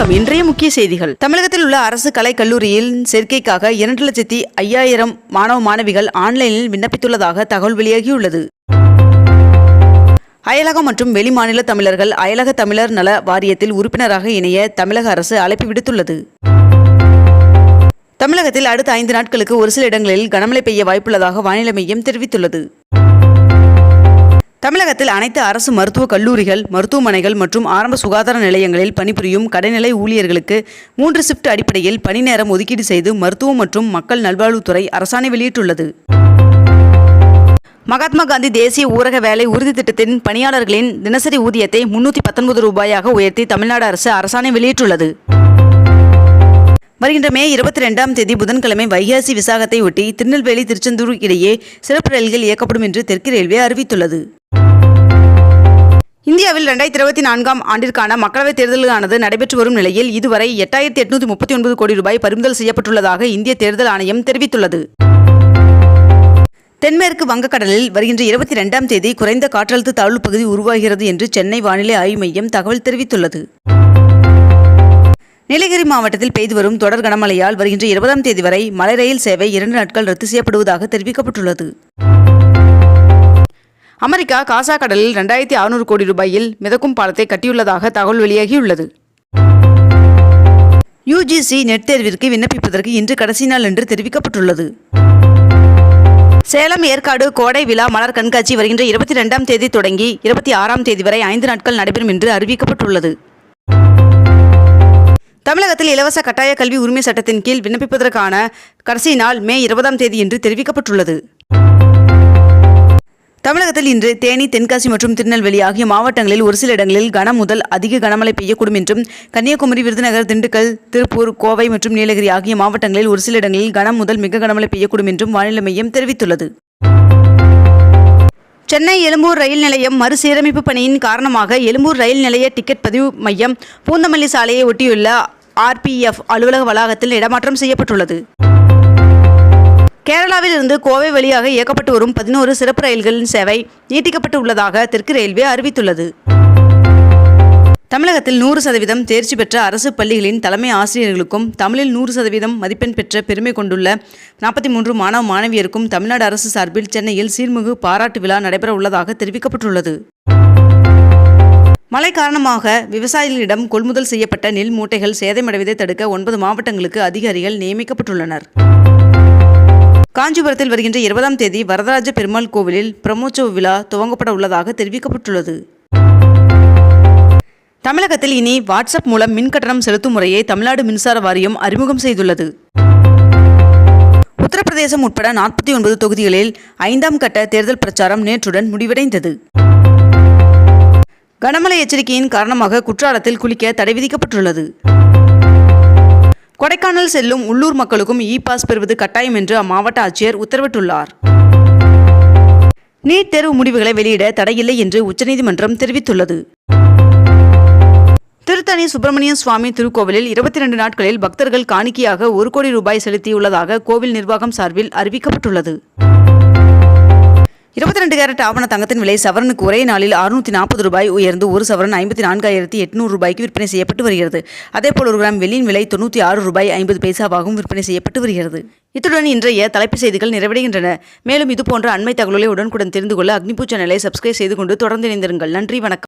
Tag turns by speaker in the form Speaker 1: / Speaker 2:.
Speaker 1: வணக்கம். இன்றைய முக்கிய செய்திகள். தமிழகத்தில் உள்ள அரசு கலை கல்லூரியில் சேர்க்கைக்காக இரண்டு லட்சத்தி ஐயாயிரம் மாணவ மாணவிகள் ஆன்லைனில் விண்ணப்பித்துள்ளதாக தகவல் வெளியாகியுள்ளது. அயலகம் மற்றும் வெளிமாநில தமிழர்கள் அயலக தமிழர் நல வாரியத்தில் உறுப்பினராக இணைய தமிழக அரசு அழைப்பு விடுத்துள்ளது. தமிழகத்தில் அடுத்த ஐந்து நாட்களுக்கு ஒரு சில இடங்களில் கனமழை பெய்ய வாய்ப்புள்ளதாக வானிலை மையம் தெரிவித்துள்ளது. தமிழகத்தில் அனைத்து அரசு மருத்துவக் கல்லூரிகள் மருத்துவமனைகள் மற்றும் ஆரம்ப சுகாதார நிலையங்களில் பணிபுரியும் கடைநிலை ஊழியர்களுக்கு மூன்று ஷிப்ட் அடிப்படையில் பணி நேரம் ஒதுக்கீடு செய்து மருத்துவம் மற்றும் மக்கள் நல்வாழ்வுத்துறை அரசாணை வெளியிட்டுள்ளது. மகாத்மா காந்தி தேசிய ஊரக வேலை உறுதி திட்டத்தின் பணியாளர்களின் தினசரி ஊதியத்தை முன்னூற்றி பத்தொன்பது ரூபாயாக உயர்த்தி தமிழ்நாடு அரசு அரசாணை வெளியிட்டுள்ளது. வருகின்ற மே இருபத்தி ரெண்டாம் தேதி புதன்கிழமை வைகாசி விசாகத்தை ஒட்டி திருநெல்வேலி திருச்செந்தூர் இடையே சிறப்பு ரயில்கள் இயக்கப்படும் என்று தெற்கு ரயில்வே அறிவித்துள்ளது. இந்தியாவில் ரெண்டாயிரத்தி இருபத்தி நான்காம் ஆண்டிற்கான மக்களவைத் தேர்தலானது நடைபெற்று வரும் நிலையில் இதுவரை எட்டாயிரத்தி எட்நூத்தி முப்பத்தி ஒன்பது கோடி ரூபாய் பறிமுதல் செய்யப்பட்டுள்ளதாக இந்திய தேர்தல் ஆணையம் தெரிவித்துள்ளது. தென்மேற்கு வங்கக்கடலில் வருகின்ற இருபத்தி ரெண்டாம் தேதி குறைந்த காற்றழுத்த தாழ்வு பகுதி உருவாகிறது என்று சென்னை வானிலை ஆய்வு மையம் தகவல் தெரிவித்துள்ளது. நீலகிரி மாவட்டத்தில் பெய்து வரும் தொடர் கனமழையால் வருகின்ற இருபதாம் தேதி வரை மலை ரயில் சேவை இரண்டு நாட்கள் ரத்து செய்யப்படுவதாக தெரிவிக்கப்பட்டுள்ளது. அமெரிக்கா காசா கடலில் ரெண்டாயிரத்தி அறுநூறு கோடி ரூபாயில் மிதக்கும் பாலத்தை கட்டியுள்ளதாக தகவல் வெளியாகியுள்ளது. யுஜிசி நெட் தேர்விற்கு விண்ணப்பிப்பதற்கு இன்று கடைசி நாள் என்று தெரிவிக்கப்பட்டுள்ளது. சேலம் ஏற்காடு கோடை விழா மலர் கண்காட்சி வருகின்ற இருபத்தி ரெண்டாம் தேதி தொடங்கி இருபத்தி ஆறாம் தேதி வரை ஐந்து நாட்கள் நடைபெறும் என்று அறிவிக்கப்பட்டுள்ளது. தமிழகத்தில் இலவச கட்டாய கல்வி உரிமை சட்டத்தின் கீழ் விண்ணப்பிப்பதற்கான கடைசி நாள் மே இருபதாம் தேதி என்று தெரிவிக்கப்பட்டுள்ளது. தமிழகத்தில் இன்று தேனி தென்காசி மற்றும் திருநெல்வேலி ஆகிய மாவட்டங்களில் ஒரு சில இடங்களில் கனம் முதல் அதிக கனமழை பெய்யக்கூடும் என்றும் கன்னியாகுமரி விருதுநகர் திண்டுக்கல் திருப்பூர் கோவை மற்றும் நீலகிரி ஆகிய மாவட்டங்களில் ஒரு சில இடங்களில் கனம் முதல் மிக கனமழை பெய்யக்கூடும் என்றும் வானிலை மையம் தெரிவித்துள்ளது. சென்னை எழும்பூர் ரயில் நிலையம் மறுசீரமைப்பு பணியின் காரணமாக எழும்பூர் ரயில் நிலைய டிக்கெட் பதிவு மையம் பூந்தமல்லி சாலையை ஒட்டியுள்ள ஆர்பிஎஃப் அலுவலக வளாகத்தில் இடமாற்றம் செய்யப்பட்டுள்ளது. கேரளாவில் இருந்து கோவை வழியாக இயக்கப்பட்டு வரும் பதினோரு சிறப்பு ரயில்களின் சேவை நீட்டிக்கப்பட்டு உள்ளதாக தெற்கு ரயில்வே அறிவித்துள்ளது. தமிழகத்தில் நூறு சதவீதம் தேர்ச்சி பெற்ற அரசு பள்ளிகளின் தலைமை ஆசிரியர்களுக்கும் தமிழில் நூறு சதவீதம் மதிப்பெண் பெற்ற பெருமை கொண்டுள்ள நாற்பத்தி மூன்று மாணவ மாணவியருக்கும் தமிழ்நாடு அரசு சார்பில் சென்னையில் சீர்மிகு பாராட்டு விழா நடைபெற உள்ளதாக தெரிவிக்கப்பட்டுள்ளது. மழை காரணமாக விவசாயிகளிடம் கொள்முதல் செய்யப்பட்ட நெல் மூட்டைகள் சேதமடைவதை தடுக்க ஒன்பது மாவட்டங்களுக்கு அதிகாரிகள் நியமிக்கப்பட்டுள்ளனர். காஞ்சிபுரத்தில் வருகின்ற இருபதாம் தேதி வரதராஜ பெருமாள் கோவிலில் பிரம்மோற்சவ விழா துவங்கப்பட உள்ளதாக தெரிவிக்கப்பட்டுள்ளது. தமிழகத்தில் இனி வாட்ஸ்அப் மூலம் மின் கட்டணம் செலுத்தும் முறையை தமிழ்நாடு மின்சார வாரியம் அறிமுகம் செய்துள்ளது. உத்தரப்பிரதேசம் உட்பட நாற்பத்தி ஒன்பது தொகுதிகளில் ஐந்தாம் கட்ட தேர்தல் பிரச்சாரம் நேற்றுடன் முடிவடைந்தது. கனமழை எச்சரிக்கையின் காரணமாக குற்றாலத்தில் குளிக்க தடை விதிக்கப்பட்டுள்ளது. கொடைக்கானல் செல்லும் உள்ளூர் மக்களுக்கும் இ பாஸ் பெறுவது கட்டாயம் என்று அம்மாவட்ட ஆட்சியர் உத்தரவிட்டுள்ளார். நீட் தேர்வு முடிவுகளை வெளியிட தடையில்லை என்று உச்சநீதிமன்றம் தெரிவித்துள்ளது. திருத்தணி சுப்பிரமணிய சுவாமி திருக்கோவிலில் இருபத்தி ரெண்டு நாட்களில் பக்தர்கள் காணிக்கையாக ஒரு கோடி ரூபாய் செலுத்தியுள்ளதாக கோவில் நிர்வாகம் சார்பில் அறிவிக்கப்பட்டுள்ளது. இருபத்தி ரெண்டு கேரட் ஆவண தங்கத்தின் விலை சவரனுக்கு ஒரே நாளில் அறுநூற்றி நாற்பது ரூபாய் உயர்ந்து ஒரு சவரன் ஐம்பத்தி நான்காயிரத்தி எட்நூறு ரூபாய்க்கு விற்பனை செய்யப்பட்டு வருகிறது. அதேபோல் ஒரு கிராம் வெள்ளியின் விலை தொண்ணூற்றி ஆறு ரூபாய் ஐம்பது பைசாவாகவும் விற்பனை செய்யப்பட்டு வருகிறது. இத்துடன் இன்றைய தலைப்பு செய்திகள் நிறைவடைகின்றன. மேலும் இதுபோன்ற அண்மை தகவல்களை உடனுக்குடன் தெரிந்து கொள்ள அக்னிபூ சேனலை சப்ஸ்கிரைப் செய்து கொண்டு தொடர்ந்து இணைந்திருங்கள். நன்றி வணக்கம்.